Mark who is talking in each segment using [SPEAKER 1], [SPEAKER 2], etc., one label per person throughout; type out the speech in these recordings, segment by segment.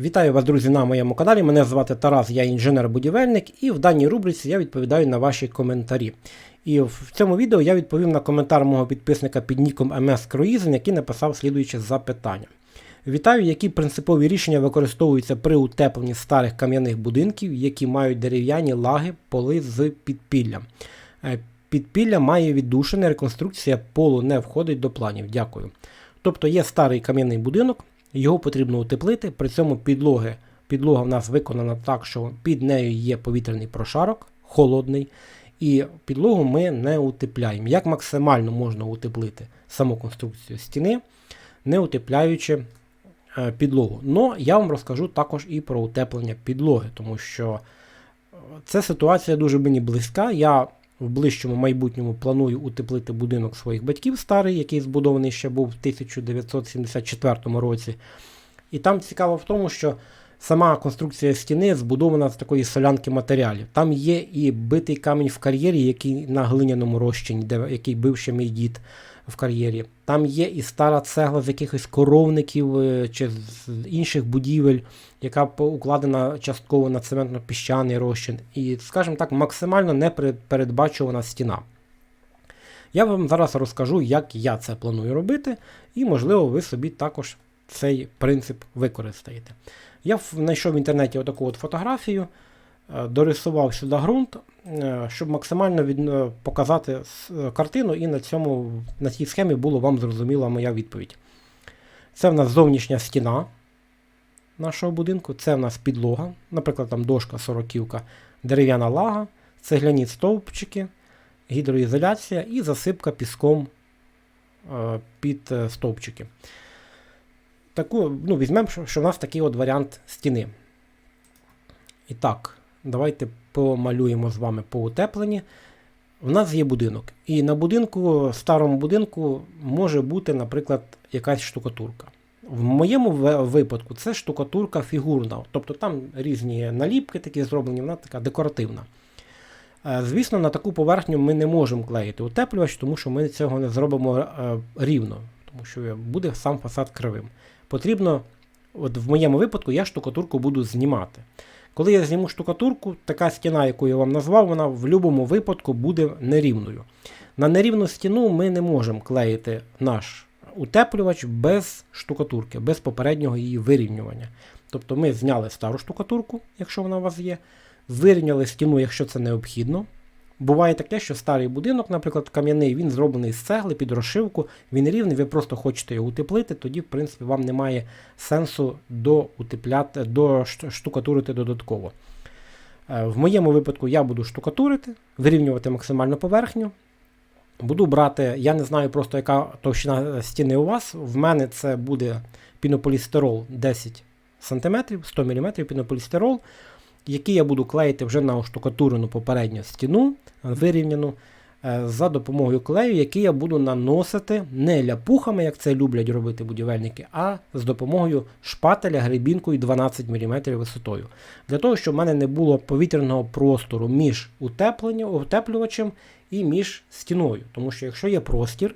[SPEAKER 1] Вітаю вас, друзі, на моєму каналі. Мене звати Тарас, я інженер-будівельник, і в даній рубриці я відповідаю на ваші коментарі. І в цьому відео я відповім на коментар мого підписника під ніком MS Круїзен, який написав слідуюче запитання. Вітаю, які принципові рішення використовуються при утепленні старих кам'яних будинків, які мають дерев'яні лаги, поли з підпіллям. Е, Підпілля має віддушини, реконструкція полу не входить до планів. Дякую. Тобто є старий кам'яний будинок, його потрібно утеплити, при цьому підлоги, підлога в нас виконана так, що під нею є повітряний прошарок, холодний, і підлогу ми не утепляємо. Як максимально можна утеплити саму конструкцію стіни, не утепляючи е, підлогу. Но я вам розкажу також і про утеплення підлоги, тому що е, ця ситуація дуже мені близька. Я в ближчому майбутньому планую утеплити будинок своїх батьків старий, який збудований ще був в 1974 році. І там цікаво в тому, що сама конструкція стіни збудована з такої солянки матеріалів. Там є і битий камінь в кар'єрі, який на глиняному розчині, де, який бив ще мій дід в кар'єрі. Там є і стара цегла з якихось коровників е, чи з інших будівель, яка укладена частково на цементно-піщаний розчин. І, скажімо так, максимально непередбачувана стіна. Я вам зараз розкажу, як я це планую робити, і, можливо, ви собі також цей принцип використаєте. Я знайшов в інтернеті отаку от фотографію, дорисував сюди ґрунт, е, щоб максимально від... е, показати картину, і на цьому, на цій схемі була вам зрозуміла моя відповідь. Це в нас зовнішня стіна нашого будинку, це в нас підлога, наприклад, там дошка, сороківка, дерев'яна лага, цегляні стовпчики, гідроізоляція і засипка піском е, під е, стовпчики. Таку, ну, Візьмемо, що в нас такий от варіант стіни. І так, давайте помалюємо з вами по утепленні. У нас є будинок. І на будинку, старому будинку може бути, наприклад, якась штукатурка. В моєму випадку це штукатурка фігурна, тобто там різні наліпки такі зроблені, вона така декоративна. Е, Звісно, на таку поверхню ми не можемо клеїти утеплювач, тому що ми цього не зробимо е, рівно, тому що буде сам фасад кривим. Потрібно, от в моєму випадку, я штукатурку буду знімати. Коли я зніму штукатурку, така стіна, яку я вам назвав, вона в будь-якому випадку буде нерівною. На нерівну стіну ми не можемо клеїти наш утеплювач без штукатурки, без попереднього її вирівнювання. Тобто ми зняли стару штукатурку, якщо вона у вас є, вирівняли стіну, якщо це необхідно. Буває таке, що старий будинок, наприклад, кам'яний, він зроблений з цегли під розшивку, він рівний, ви просто хочете його утеплити, тоді, в принципі, вам немає сенсу до утепляти, до штукатурити додатково. Е, в моєму випадку я буду штукатурити, вирівнювати максимальну поверхню. Буду брати, я не знаю просто, яка товщина стіни у вас. В мене це буде пінополістирол 10 см, 100 мм пінополістирол який я буду клеїти вже на оштукатурену попередню стіну, вирівняну, е, за допомогою клею, який я буду наносити не ляпухами, як це люблять робити будівельники, а з допомогою шпателя грибінкою 12 мм висотою. Для того, щоб в мене не було повітряного простору між утеплювачем і між стіною. Тому що якщо є простір,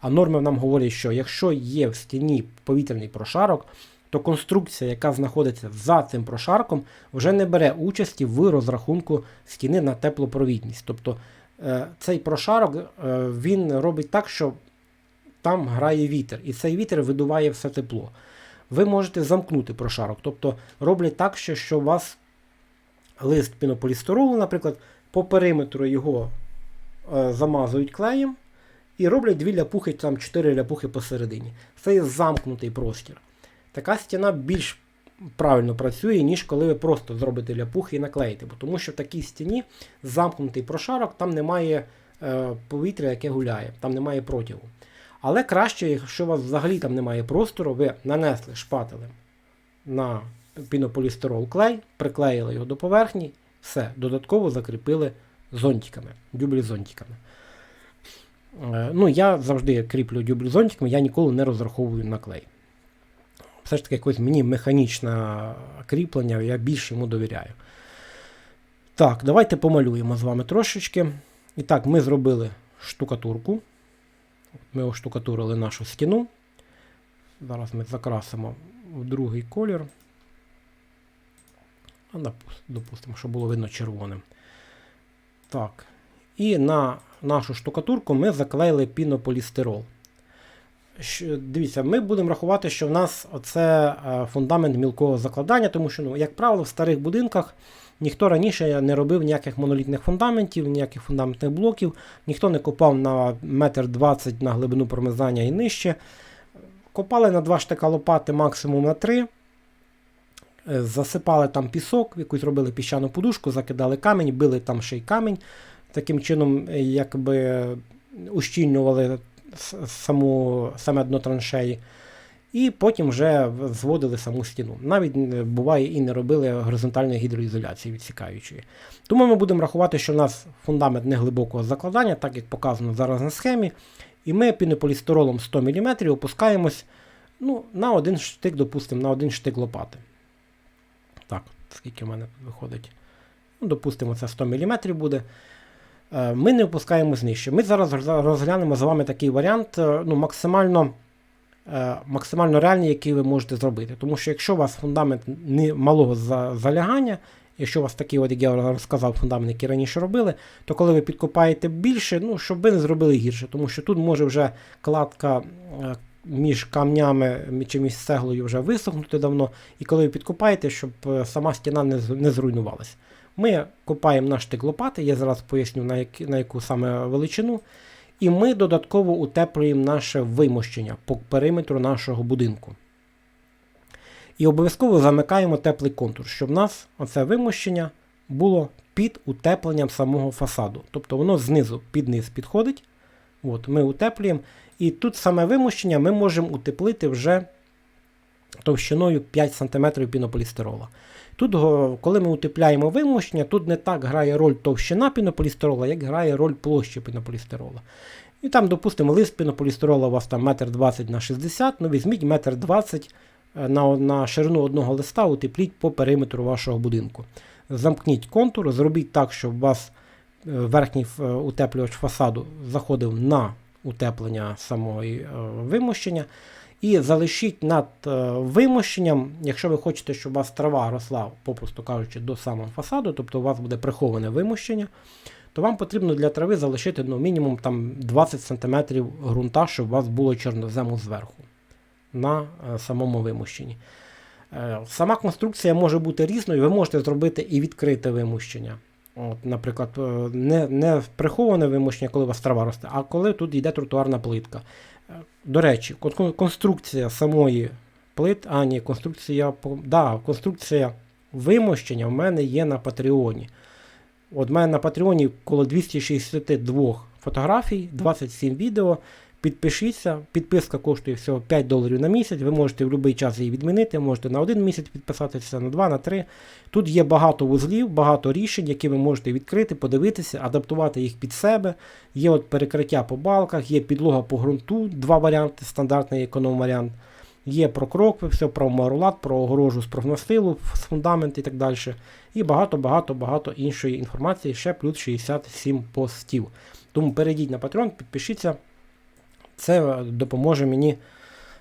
[SPEAKER 1] а норми нам говорять, що якщо є в стіні повітряний прошарок, то конструкція, яка знаходиться за цим прошарком, вже не бере участі в розрахунку стіни на теплопровідність. Тобто е, цей прошарок е, він робить так, що там грає вітер, і цей вітер видуває все тепло. Ви можете замкнути прошарок, тобто роблять так, що у вас лист пінополістиролу, наприклад, по периметру його е, замазують клеєм і роблять дві ляпухи, там чотири ляпухи посередині. Це є замкнутий простір. Така стіна більш правильно працює, ніж коли ви просто зробите ляпухи і наклеїте. Бо Тому що в такій стіні замкнутий прошарок, там немає е, повітря, яке гуляє, там немає протягу. Але краще, якщо у вас взагалі там немає простору, ви нанесли шпателем на пінополістирол клей, приклеїли його до поверхні, все, додатково закріпили зонтиками, дюблі зонтиками. Е, ну, Я завжди кріплю дюблі зонтиками, я ніколи не розраховую на клей все ж таки якось мені механічне кріплення, я більше йому довіряю. Так, давайте помалюємо з вами трошечки. І так, ми зробили штукатурку. Ми оштукатурили нашу стіну. Зараз ми закрасимо в другий колір. А, допустимо, щоб було видно червоним. Так. І на нашу штукатурку ми заклеїли пінополістирол. Щ- Дивіться, ми будемо рахувати, що в нас оце е, фундамент мілкого закладання, тому що, ну, як правило, в старих будинках ніхто раніше не робив ніяких монолітних фундаментів, ніяких фундаментних блоків, ніхто не копав на метр двадцять на глибину промизання і нижче. Копали на два штика лопати максимум на три. Е, Засипали там пісок, якусь робили піщану подушку, закидали камінь, били там ще й камінь. Таким чином, е, якби ущільнювали саму, саме дно траншеї. І потім вже зводили саму стіну. Навіть е, буває і не робили горизонтальної гідроізоляції відсікаючої. Тому ми будемо рахувати, що в нас фундамент неглибокого закладання, так як показано зараз на схемі. І ми пінополістиролом 100 мм опускаємось ну, на один штик, допустимо, на один штик лопати. Так, скільки в мене виходить? Ну, допустимо, це 100 мм буде. Е, Ми не опускаємось нижче. Ми зараз розглянемо з вами такий варіант, е, ну, максимально, е, максимально реальний, який ви можете зробити. Тому що якщо у вас фундамент не малого залягання, якщо у вас такий, от, як я розказав, фундамент, який раніше робили, то коли ви підкопаєте більше, ну, щоб ви не зробили гірше, тому що тут може вже кладка між камнями чи між цеглою вже висохнути давно, і коли ви підкопаєте, щоб сама стіна не, з- не зруйнувалась. Ми копаємо наш штик лопати, я зараз поясню на, як, на яку саме величину. І ми додатково утеплюємо наше вимощення по периметру нашого будинку. І обов'язково замикаємо теплий контур, щоб в нас оце вимощення було під утепленням самого фасаду. Тобто воно знизу під низ підходить. От, ми утеплюємо. І тут саме вимощення ми можемо утеплити вже товщиною 5 см пінополістирола. Тут, коли ми утепляємо вимощення, тут не так грає роль товщина пінополістирола, як грає роль площі пінополістирола. І там, допустимо, лист пінополістирола у вас там 1,20 м на 60 ну візьміть 1,20 м на, на ширину одного листа, утепліть по периметру вашого будинку. Замкніть контур, зробіть так, щоб у вас е, верхній е, утеплювач фасаду заходив на утеплення самого е, вимощення. І залишіть над е, вимощенням, якщо ви хочете, щоб у вас трава росла, попросту кажучи, до самого фасаду, тобто у вас буде приховане вимощення, то вам потрібно для трави залишити ну, мінімум там, 20 см ґрунта, щоб у вас було чорнозему зверху на е, самому вимощенні. Е, Сама конструкція може бути різною, ви можете зробити і відкрите вимощення. От, наприклад, не, не приховане вимощення, коли у вас трава росте, а коли тут йде тротуарна плитка. До речі, кон- кон- конструкція самої плит, а ні, конструкція, да, конструкція вимощення в мене є на Патреоні. От в мене на Патреоні коло 262 фотографій, 27 відео. Підпишіться, підписка коштує всього 5 доларів на місяць. Ви можете в будь-який час її відмінити, можете на один місяць підписатися, на два, на три. Тут є багато вузлів, багато рішень, які ви можете відкрити, подивитися, адаптувати їх під себе. Є от перекриття по балках, є підлога по ґрунту, два варіанти, стандартний економ-варіант. Є про крокви, все про марулат, про огорожу з профнастилу, з фундамент і так далі. І багато-багато-багато іншої інформації, ще плюс 67 постів. Тому перейдіть на Patreon, підпишіться. Це е, допоможе мені,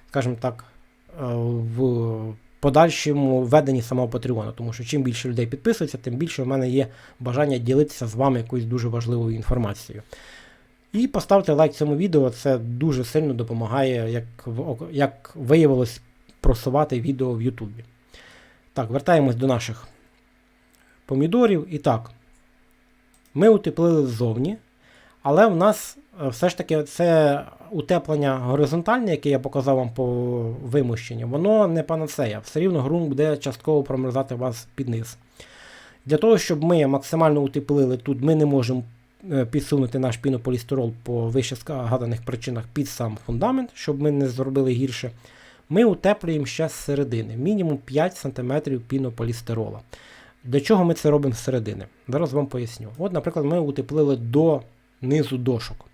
[SPEAKER 1] скажімо так, е, в подальшому веденні самого Патреону. Тому що чим більше людей підписується, тим більше в мене є бажання ділитися з вами якоюсь дуже важливою інформацією. І поставте лайк цьому відео, це дуже сильно допомагає, як, як виявилось, просувати відео в Ютубі. Так, вертаємось до наших помідорів. І так, ми утеплили ззовні, але в нас е, все ж таки це утеплення горизонтальне, яке я показав вам по вимощенню, воно не панацея. Все рівно ґрунт буде частково промерзати вас під низ. Для того, щоб ми максимально утеплили тут, ми не можемо е, підсунути наш пінополістирол по вище згаданих причинах під сам фундамент, щоб ми не зробили гірше. Ми утеплюємо ще з середини, мінімум 5 см пінополістирола. Для чого ми це робимо з середини? Зараз вам поясню. От, наприклад, ми утеплили до низу дошок.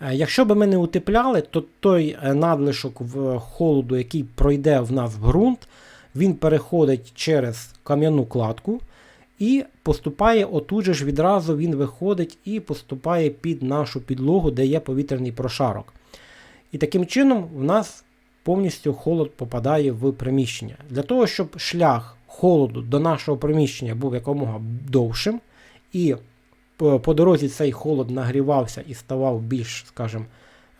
[SPEAKER 1] Е, Якщо б ми не утепляли, то той е, надлишок в холоду, який пройде в нас в ґрунт, він переходить через кам'яну кладку і поступає отут же ж відразу він виходить і поступає під нашу підлогу, де є повітряний прошарок. І таким чином в нас повністю холод попадає в приміщення. Для того, щоб шлях холоду до нашого приміщення був якомога довшим, і по, дорозі цей холод нагрівався і ставав більш, скажімо,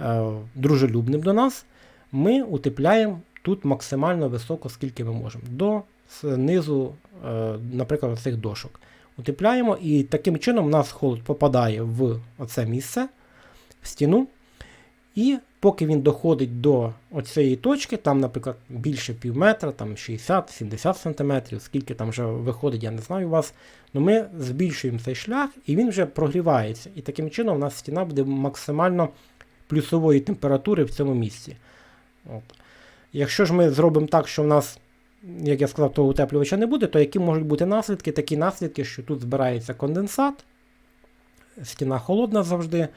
[SPEAKER 1] е, дружелюбним до нас, ми утепляємо тут максимально високо, скільки ми можемо, до низу, е, наприклад, цих дошок. Утепляємо, і таким чином у нас холод попадає в оце місце, в стіну. І поки він доходить до оцієї точки, там, наприклад, більше пів метра, там 60-70 см, скільки там вже виходить, я не знаю у вас. Ну ми збільшуємо цей шлях і він вже прогрівається. І таким чином у нас стіна буде максимально плюсової температури в цьому місці. От. Якщо ж ми зробимо так, що в нас, як я сказав, того утеплювача не буде, то які можуть бути наслідки? Такі наслідки, що тут збирається конденсат, стіна холодна завжди,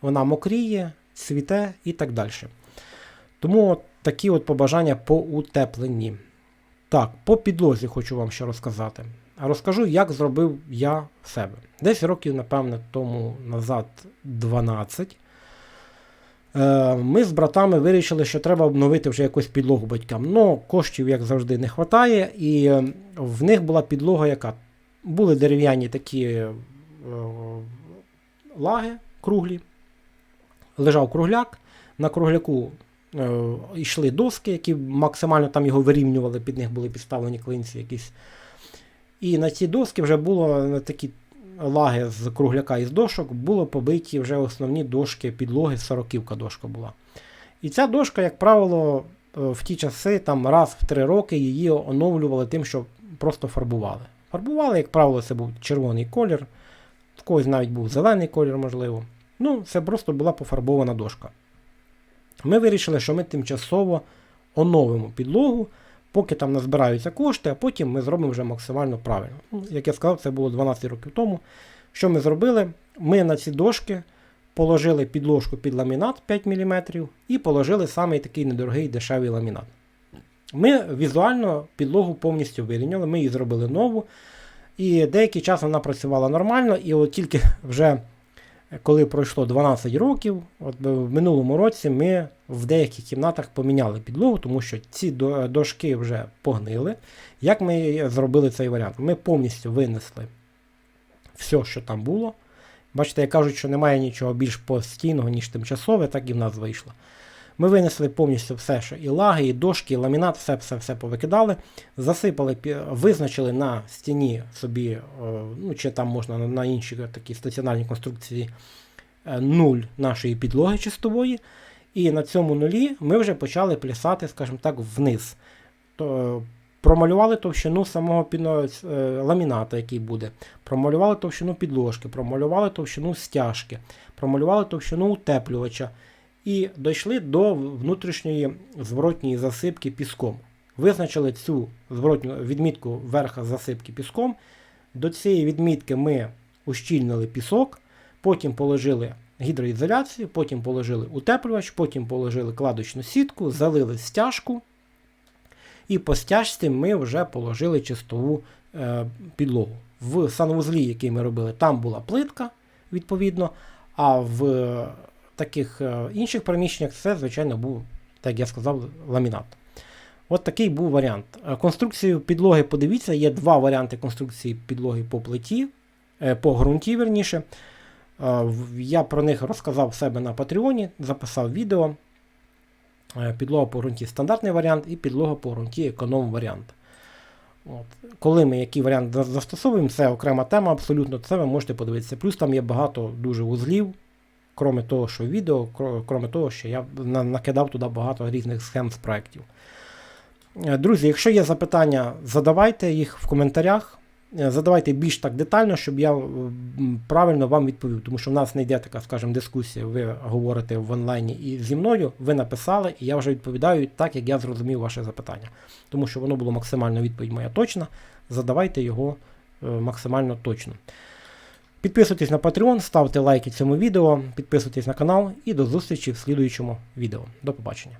[SPEAKER 1] вона мокріє, цвіте і так далі. Тому от такі от побажання по утепленні. Так, по підлозі хочу вам ще розказати. А розкажу, як зробив я себе. Десь років, напевне, тому назад 12. Е, Ми з братами вирішили, що треба обновити вже якусь підлогу батькам. Ну, коштів, як завжди, не вистачає, і в них була підлога, яка були дерев'яні такі е, лаги круглі. Лежав кругляк. На кругляку е, йшли доски, які максимально там його вирівнювали, під них були підставлені клинці якісь. І на ці доски вже було такі лаги з кругляка і з дошок, було побиті вже основні дошки підлоги, сороківка дошка була. І ця дошка, як правило, е, в ті часи, там раз в три роки її оновлювали тим, що просто фарбували. Фарбували, як правило, це був червоний колір, в когось навіть був зелений колір, можливо. Ну, це просто була пофарбована дошка. Ми вирішили, що ми тимчасово оновимо підлогу, поки там назбираються кошти, а потім ми зробимо вже максимально правильно. Ну, Як я сказав, це було 12 років тому. Що ми зробили? Ми на ці дошки положили підложку під ламінат 5 мм і положили самий такий недорогий дешевий ламінат. Ми візуально підлогу повністю вирівняли, ми її зробили нову. І деякий час вона працювала нормально, і от тільки вже коли пройшло 12 років, от в минулому році ми в деяких кімнатах поміняли підлогу, тому що ці дошки вже погнили. Як ми зробили цей варіант? Ми повністю винесли все, що там було. Бачите, як кажуть, що немає нічого більш постійного, ніж тимчасове, так і в нас вийшло. Ми винесли повністю все, що і лаги, і дошки, і ламінат, все все все повикидали, засипали, визначили на стіні собі, е, ну чи там можна на- інші такі стаціонарні конструкції е, нуль нашої підлоги чистової. І на цьому нулі ми вже почали плясати, скажімо так, вниз. То, е, промалювали товщину самого ламіната, який буде, промалювали товщину підложки, промалювали товщину стяжки, промалювали товщину утеплювача і дійшли до внутрішньої зворотньої засипки піском. Визначили цю зворотню відмітку верха засипки піском. До цієї відмітки ми ущільнили пісок, потім положили гідроізоляцію, потім положили утеплювач, потім положили кладочну сітку, залили стяжку. І по стяжці ми вже положили чистову е, підлогу. В санвузлі, який ми робили, там була плитка, відповідно, а в таких е, інших приміщеннях це, звичайно, був, так я сказав, ламінат. От такий був варіант. Е, Конструкцію підлоги, подивіться, є два варіанти конструкції підлоги по плиті, е, по ґрунті, верніше. Я про них розказав себе на Патреоні, записав відео. Підлога по ґрунті стандартний варіант і підлога по ґрунті економ варіант. От. Коли ми який варіант застосовуємо, це окрема тема, абсолютно це ви можете подивитися. Плюс там є багато дуже вузлів, кроме того, що відео, кроме того, що я накидав туди багато різних схем з проєктів. Е, Друзі, якщо є запитання, задавайте їх в коментарях. Е, Задавайте більш так детально, щоб я правильно вам відповів. Тому що в нас не йде така, скажімо, дискусія. Ви говорите в онлайні і зі мною, ви написали, і я вже відповідаю так, як я зрозумів ваше запитання. Тому що воно було максимально відповідь моя точна. Задавайте його е, максимально точно. Підписуйтесь на Patreon, ставте лайки цьому відео, підписуйтесь на канал і до зустрічі в слідуючому відео. До побачення.